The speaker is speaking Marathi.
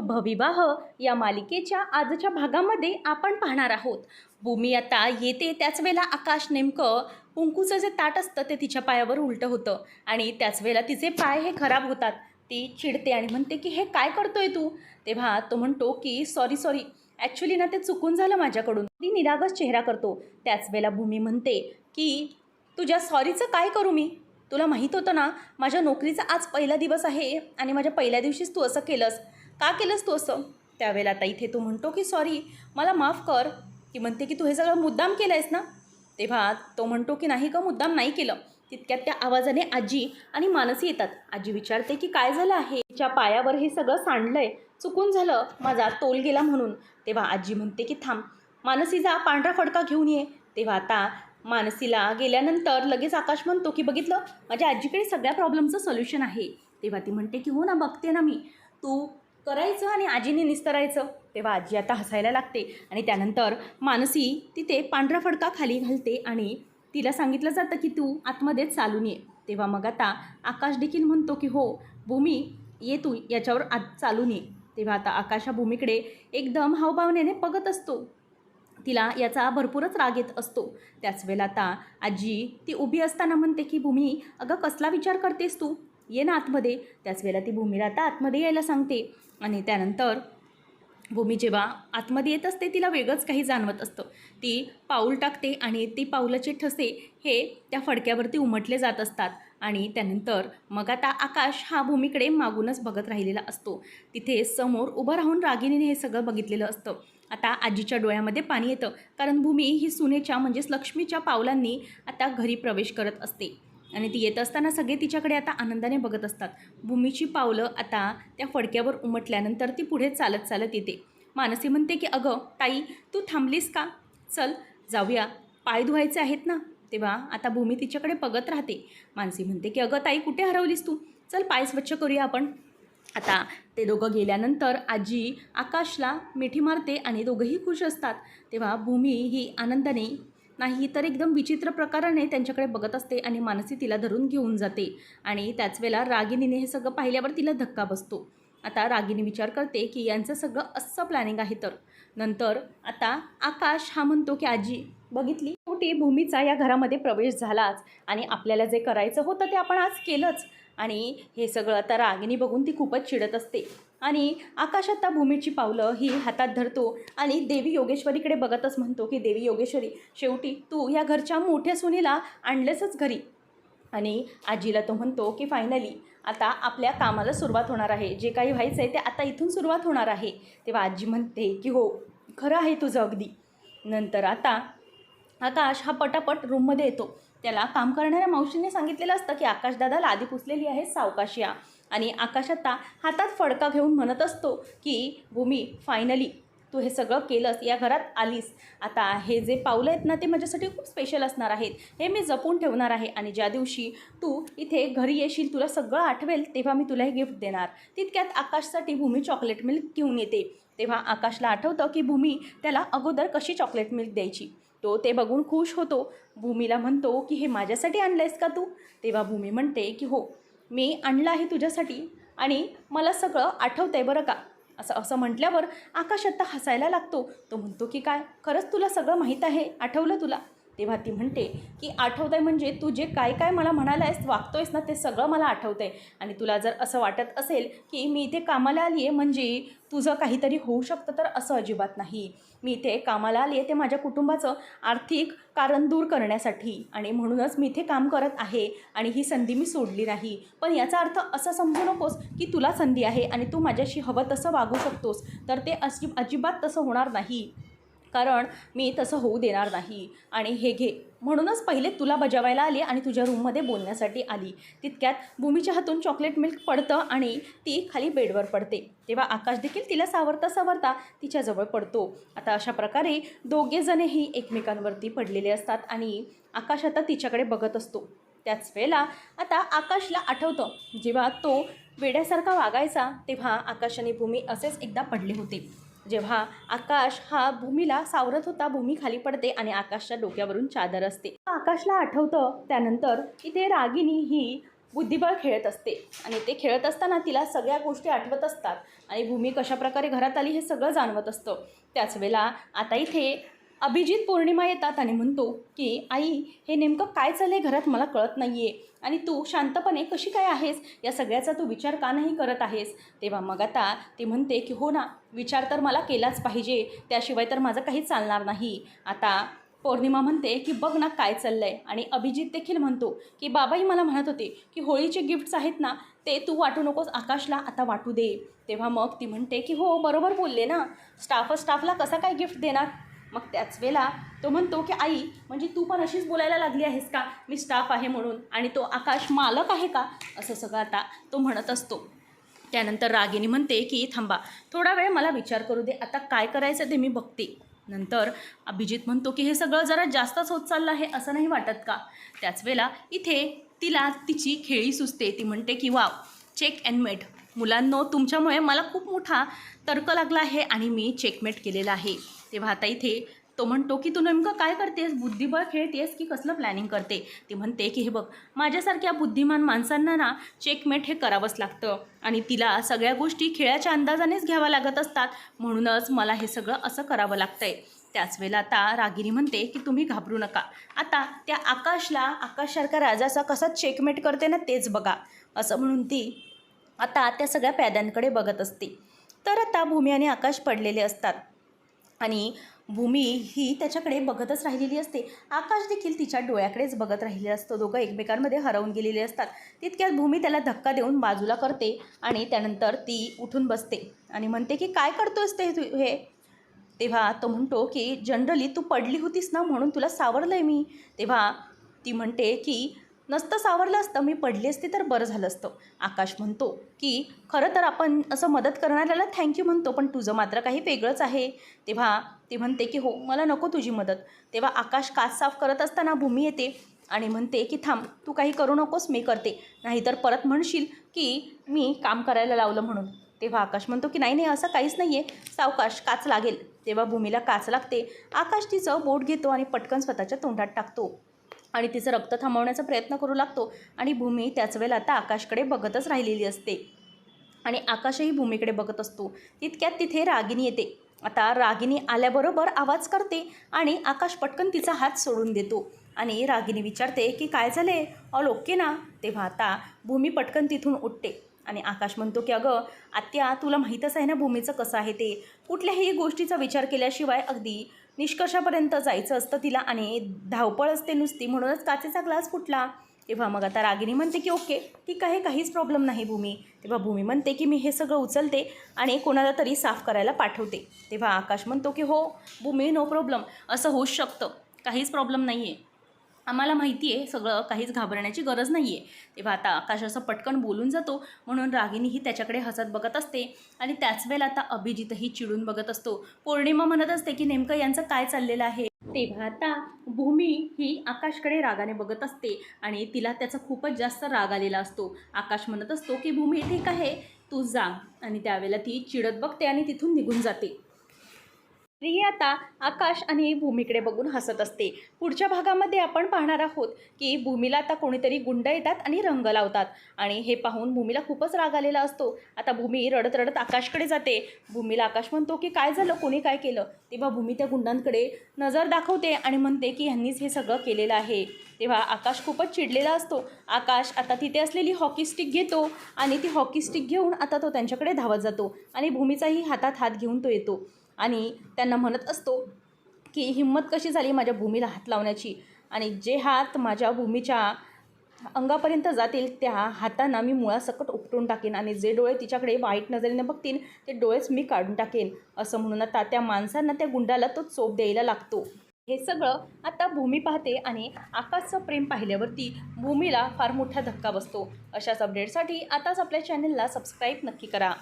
शुभविवाह या मालिकेच्या आजच्या भागामध्ये आपण पाहणार आहोत. भूमी आता येते त्याच वेळेला आकाश नेमकं कुंकूचं जे ताट असतं ते तिच्या पायावर उलटं होतं आणि त्याच वेळेला तिचे पाय हे खराब होतात. ती चिडते आणि म्हणते की हे काय करतोय तू? तेव्हा तो म्हणतो की सॉरी सॉरी. ॲक्च्युली ना ते चुकून झालं माझ्याकडून. ती निरागस चेहरा करतो. त्याच वेळेला भूमी म्हणते की तुझ्या सॉरीचं काय करू मी? तुला माहीत होतं ना माझ्या नोकरीचा आज पहिला दिवस आहे आणि माझ्या पहिल्या दिवशीच तू असं केलंस. का केलंस तू असं? त्यावेळेला आता इथे तो म्हणतो की सॉरी मला माफ कर. ती म्हणते की तू हे सगळं मुद्दाम केलं आहेस ना? तेव्हा तो म्हणतो की नाही का मुद्दाम नाही केलं. तितक्यात त्या आवाजाने आजी आणि मानसी येतात. आजी विचारते की काय झालं आहे? तिच्या पायावर हे सगळं सांडलंय. चुकून झालं माझा तोल गेला म्हणून. तेव्हा आजी म्हणते की थांब मानसी जा पांढरा फडका घेऊन ये. तेव्हा आता मानसीला गेल्यानंतर लगेच आकाश म्हणतो की बघितलं माझ्या आजीकडे सगळ्या प्रॉब्लेमचं सोल्युशन आहे. तेव्हा ती म्हणते की हो ना बघते ना मी. तू करायचं आणि आजीने निस्तरायचं तेव्हा आजी आता हसायला लागते. आणि त्यानंतर मानसी तिथे पांढरा फडका खाली घालते आणि तिला सांगितलं जातं की तू आतमध्ये चालून ये. तेव्हा मग आता आकाश देखील म्हणतो की हो भूमी ये तू याच्यावर आत चालून ये. तेव्हा आता आकाश हा भूमीकडे एकदम हावभावनेने बघत असतो. तिला याचा भरपूरच राग येत असतो. त्याच वेळेला आता आजी ती उभी असताना म्हणते की भूमी अगं कसला विचार करतेस तू? ये ना आतमध्ये. त्याच वेळेला ती भूमीला आता आतमध्ये यायला सांगते. आणि त्यानंतर भूमी जेव्हा आतमध्ये येत असते तिला वेगळंच काही जाणवत असतं. ती पाऊल टाकते आणि ती पाऊलाचे ठसे हे त्या फडक्यावरती उमटले जात असतात. आणि त्यानंतर मग आता आकाश हा भूमीकडे मागूनच बघत राहिलेला असतो. तिथे समोर उभं राहून रागिनीने हे सगळं बघितलेलं असतं. आता आजीच्या डोळ्यामध्ये पाणी येतं कारण भूमी ही सुनेच्या म्हणजेच लक्ष्मीच्या पावलांनी आता घरी प्रवेश करत असते. आणि ती येत असताना सगळे तिच्याकडे आता आनंदाने बघत असतात. भूमीची पावलं आता त्या फडक्यावर उमटल्यानंतर ती पुढे चालत चालत येते. मानसी म्हणते की अगं ताई तू थांबलीस का? चल जाऊया. पाय धुवायचे आहेत ना? तेव्हा आता भूमी तिच्याकडे बघत राहते. मानसी म्हणते की अगं ताई कुठे हरवलीस तू? चल पाय स्वच्छ करूया आपण. आता ते दोघं गेल्यानंतर आजी आकाशला मिठी मारते आणि दोघंही खुश असतात. तेव्हा भूमी ही आनंदाने नाही तर एकदम विचित्र प्रकाराने त्यांच्याकडे बघत असते आणि मानसी तिला धरून घेऊन जाते. आणि त्याच वेळेला रागिनीने हे सगळं पाहिल्यावर तिला धक्का बसतो. आता रागिनी विचार करते की यांचं सगळं असं प्लॅनिंग आहे तर. नंतर आता आकाश हा म्हणतो की आजी बघितली? छोटी भूमीचा या घरामध्ये प्रवेश झालाच आणि आपल्याला जे करायचं होतं ते आपण आज केलंच. आणि हे सगळं आता रागिनी बघून ती खूपच चिडत असते. आणि आकाश आता भूमीची पावलं ही हातात धरतो आणि देवी योगेश्वरीकडे बघतच म्हणतो की देवी योगेश्वरी शेवटी तू या घरच्या मोठ्या सुनीला आणलेसच घरी. आणि आजीला तो म्हणतो की फायनली आता आपल्या कामाला सुरुवात होणार आहे. जे काही व्हायचं आहे ते आता इथून सुरुवात होणार आहे. तेव्हा आजी म्हणते की हो खरं आहे तुझं अगदी. नंतर आता आकाश हा पटापट रूममध्ये येतो. त्याला काम करणाऱ्या मावशींनी सांगितलेलं असतं की आकाशदादाला आधी पुसलेली आहे सावकाश या आणि आकाश आता हातात फडका घेऊन म्हणत असतो की भूमी फायनली तू हे सगळं केलंस या घरात आलीस. आता हे जे पावलं आहेत ना ते माझ्यासाठी खूप स्पेशल असणार आहेत. हे मी जपून ठेवणार आहे आणि ज्या दिवशी तू इथे घरी येशील तुला सगळं आठवेल तेव्हा मी तुला हे गिफ्ट देणार. तितक्यात आकाशसाठी भूमी चॉकलेट मिल्क घेऊन येते. तेव्हा आकाशला आठवतं की भूमी त्याला अगोदर कशी चॉकलेट मिल्क द्यायची. तो ते बघून खुश होतो. भूमीला म्हणतो की हे माझ्यासाठी आणलं आहेस का तू? तेव्हा भूमी म्हणते की हो मी आणलं आहे तुझ्यासाठी आणि मला सगळं आठवतं आहे बरं का. असं असं म्हटल्यावर आकाश आत्ता हसायला लागतो. तो म्हणतो की काय? खरंच तुला सगळं माहीत आहे? आठवलं तुला? तेव्हा ती म्हणते की आठवत आहे म्हणजे तू जे काय काय मला म्हणाला आहेस वागतोयस ना ते सगळं मला आठवतं आहे आणि तुला जर असं वाटत असेल की मी इथे कामाला आली आहे म्हणजे तुझं काहीतरी होऊ शकतं तर असं अजिबात नाही. मी इथे कामाला आली आहे ते माझ्या कुटुंबाचं आर्थिक कारण दूर करण्यासाठी. आणि म्हणूनच मी इथे काम करत आहे आणि ही संधी मी सोडली नाही. पण याचा अर्थ असं समजू नकोस की तुला संधी आहे आणि तू माझ्याशी हवं तसं वागू शकतोस तर ते अजिब अजिबात तसं होणार नाही. कारण मी तसं होऊ देणार नाही. आणि हे घे म्हणूनच पहिले तुला बजावायला आली आणि तुझ्या रूममध्ये बोलण्यासाठी आली. तितक्यात भूमीच्या हातून चॉकलेट मिल्क पडतं आणि ती खाली बेडवर पडते. तेव्हा आकाश देखील तिला सावरता सावरता तिच्याजवळ पडतो. आता अशा प्रकारे दोघेजणही एकमेकांवरती पडलेले असतात आणि आकाश आता तिच्याकडे बघत असतो. त्याच वेळेला आता आकाशला आठवतं. जेव्हा तो वेड्यासारखा वागायचा तेव्हा आकाश आणि भूमी असेच एकदा पडले होते. जेव्हा आकाश हा भूमीला सावरत होता भूमी खाली पडते आणि आकाशच्या डोक्यावरून चादर असते. आकाशला आठवतं त्यानंतर इथे रागिनी ही बुद्धिबळ खेळत असते. आणि ते खेळत असताना तिला सगळ्या गोष्टी आठवत असतात. आणि भूमी कशाप्रकारे घरात आली हे सगळं जाणवत असतं. त्याच वेळेला आता इथे अभिजित पौर्णिमा येतात आणि म्हणतो की आई हे नेमकं काय चाललं आहे घरात मला कळत नाही आहे आणि तू शांतपणे कशी काय आहेस? या सगळ्याचा तू विचार का नाही करत आहेस? तेव्हा मग आता ती म्हणते की हो ना विचार तर मला केलाच पाहिजे. त्याशिवाय तर माझं काही चालणार नाही. आता पौर्णिमा म्हणते की बघ ना काय चाललं आहे आणि अभिजित देखील म्हणतो की बाबाही मला म्हणत होते की होळीचे गिफ्ट्स आहेत ना ते तू वाटू नकोस आकाशला आता वाटू दे. तेव्हा मग ती म्हणते की हो बरोबर बोलले ना. स्टाफ स्टाफला कसा काय गिफ्ट देणार? मग त्याच वेळेला तो म्हणतो की आई म्हणजे तू पण अशीच बोलायला लागली आहेस का? मी स्टाफ आहे म्हणून आणि तो आकाश मालक आहे का? असं सगळं आता तो म्हणत असतो. त्यानंतर रागिनी म्हणते की थांबा थोडा वेळ मला विचार करू दे. आता काय करायचं ते मी बघते. नंतर अभिजित म्हणतो की हे सगळं जरा जास्तच होत चाललं आहे असं नाही वाटत का? त्याच वेळेला इथे तिला तिची खेळी सुचते. ती म्हणते की वाव चेक अँड मेट मुलांनो तुमच्यामुळे मला खूप मोठा तर्क लागला आहे आणि मी चेकमेट केलेला आहे. तेव्हा आता इथे तो म्हणतो की तू नेमकं काय करतेस? बुद्धिबळ खेळतेस की कसलं प्लॅनिंग करते? ती म्हणते की हे बघ माझ्यासारख्या बुद्धिमान माणसांना ना चेकमेट हे करावंच लागतं आणि तिला सगळ्या गोष्टी खेळाच्या अंदाजानेच घ्याव्या लागत असतात. म्हणूनच मला हे सगळं असं करावं लागतंय. त्याच वेळेला आता रागिनी म्हणते की तुम्ही घाबरू नका. आता त्या आकाशला आकाशसारख्या राजाचा कसा चेकमेट करते ना तेच बघा. असं म्हणून ती आता त्या सगळ्या प्याद्यांकडे बघत असते. तर आता भूमी आणि आकाश पडलेले असतात. आणि भूमी ही त्याच्याकडे बघतच राहिलेली असते. आकाश देखील तिच्या डोळ्याकडेच बघत राहिलेला असतो. दोघं एकमेकांमध्ये हरवून गेलेले असतात. तितक्यात भूमी त्याला धक्का देऊन बाजूला करते आणि त्यानंतर ती उठून बसते आणि म्हणते की काय करतोस ते तू हे? तेव्हा तो म्हणतो की जनरली तू पडली होतीस ना म्हणून तुला सावरलं आहे मी. तेव्हा ती म्हणते की नसतं सावरलं असतं मी पडली असती तर बरं झालं असतं. आकाश म्हणतो की खरं तर आपण असं मदत करणाऱ्याला थँक्यू म्हणतो पण तुझं मात्र काही वेगळंच आहे. तेव्हा ती म्हणते की हो मला नको तुझी मदत. तेव्हा आकाश काच साफ करत असताना भूमी येते आणि म्हणते की थांब तू काही करू नकोस मी करते. नाहीतर परत म्हणशील की मी काम करायला लावलं म्हणून. तेव्हा आकाश म्हणतो की नाही नाही असं काहीच नाही आहे सावकाश काच लागेल. तेव्हा भूमीला काच लागते. आकाश तिचं बोट घेतो आणि पटकन स्वतःच्या तोंडात टाकतो. आणि तिचं रक्त थांबवण्याचा प्रयत्न करू लागतो आणि भूमी त्याच वेळेला आता आकाशकडे बघतच राहिलेली असते. आणि आकाशही भूमीकडे बघत असतो. तितक्यात तिथे रागिनी येते. आता रागिनी आल्याबरोबर आवाज करते आणि आकाश पटकन तिचा हात सोडून देतो. आणि रागिनी विचारते की काय झाले ऑल ओके ना? तेव्हा आता भूमी पटकन तिथून उठते. आणि आकाश म्हणतो की अगं आत्या तुला माहीतच आहे ना भूमीचं कसं आहे ते? कुठल्याही गोष्टीचा विचार केल्याशिवाय अगदी निष्कर्षापर्यंत जायचं असतं तिला आणि धावपळ असते नुसती म्हणूनच काचेचा ग्लास फुटला. तेव्हा मग आता रागिनी म्हणते की ओके ठीक आहे काहीच प्रॉब्लेम नाही भूमी. तेव्हा भूमी म्हणते की मी हे सगळं उचलते आणि कोणाला तरी साफ करायला पाठवते. तेव्हा आकाश म्हणतो की हो भूमी नो प्रॉब्लेम असं होऊच शकतं. काहीच प्रॉब्लेम नाही आहे आम्हाला माहिती आहे सगळं काहीच घाबरण्याची गरज नाही आहे तेव्हा आता आकाश असं पटकन बोलून जातो म्हणून रागिनीही त्याच्याकडे हसत बघत असते. आणि त्याच वेळेला आता अभिजितही चिडून बघत असतो. पौर्णिमा म्हणत असते की नेमकं यांचं काय चाललेलं आहे? तेव्हा आता भूमी ही आकाशकडे रागाने बघत असते आणि तिला त्याचा खूपच जास्त राग आलेला असतो. आकाश म्हणत असतो की भूमी ठीक आहे तू जा. आणि त्यावेळेला ती चिडत बघते आणि तिथून निघून जाते. रिया आता आकाश आणि भूमीकडे बघून हसत असते. पुढच्या भागामध्ये आपण पाहणार आहोत की भूमीला आता कोणीतरी गुंड येतात आणि रंग लावतात. आणि हे पाहून भूमीला खूपच राग आलेला असतो. आता भूमी रडत रडत आकाशकडे जाते. भूमीला आकाश म्हणतो की काय झालं? कोणी काय केलं? तेव्हा भूमी त्या गुंडांकडे नजर दाखवते आणि म्हणते की ह्यांनीच हे सगळं केलेलं आहे. तेव्हा आकाश खूपच चिडलेला असतो. आकाश आता तिथे असलेली हॉकी स्टिक घेतो आणि ती हॉकी स्टिक घेऊन आता तो त्यांच्याकडे धावत जातो आणि भूमीचाही हातात हात घेऊन तो येतो. आणि त्यांना म्हणत असतो की हिंमत कशी झाली माझ्या भूमीला हात लावण्याची? आणि जे हात माझ्या भूमीच्या अंगापर्यंत जातील त्या हातांना मी मुळासकट उपटून टाकेन आणि जे डोळे तिच्याकडे वाईट नजरेने बघतील ते डोळेच मी काढून टाकेन असं म्हणून आता त्या माणसांना त्या गुंडाला तो चोप द्यायला लागतो. हे सगळं आता भूमी पाहते आणि आकाशचं प्रेम पाहिल्यावरती भूमीला फार मोठा धक्का बसतो. अशाच अपडेटसाठी आताच आपल्या चॅनलला सबस्क्राईब नक्की करा.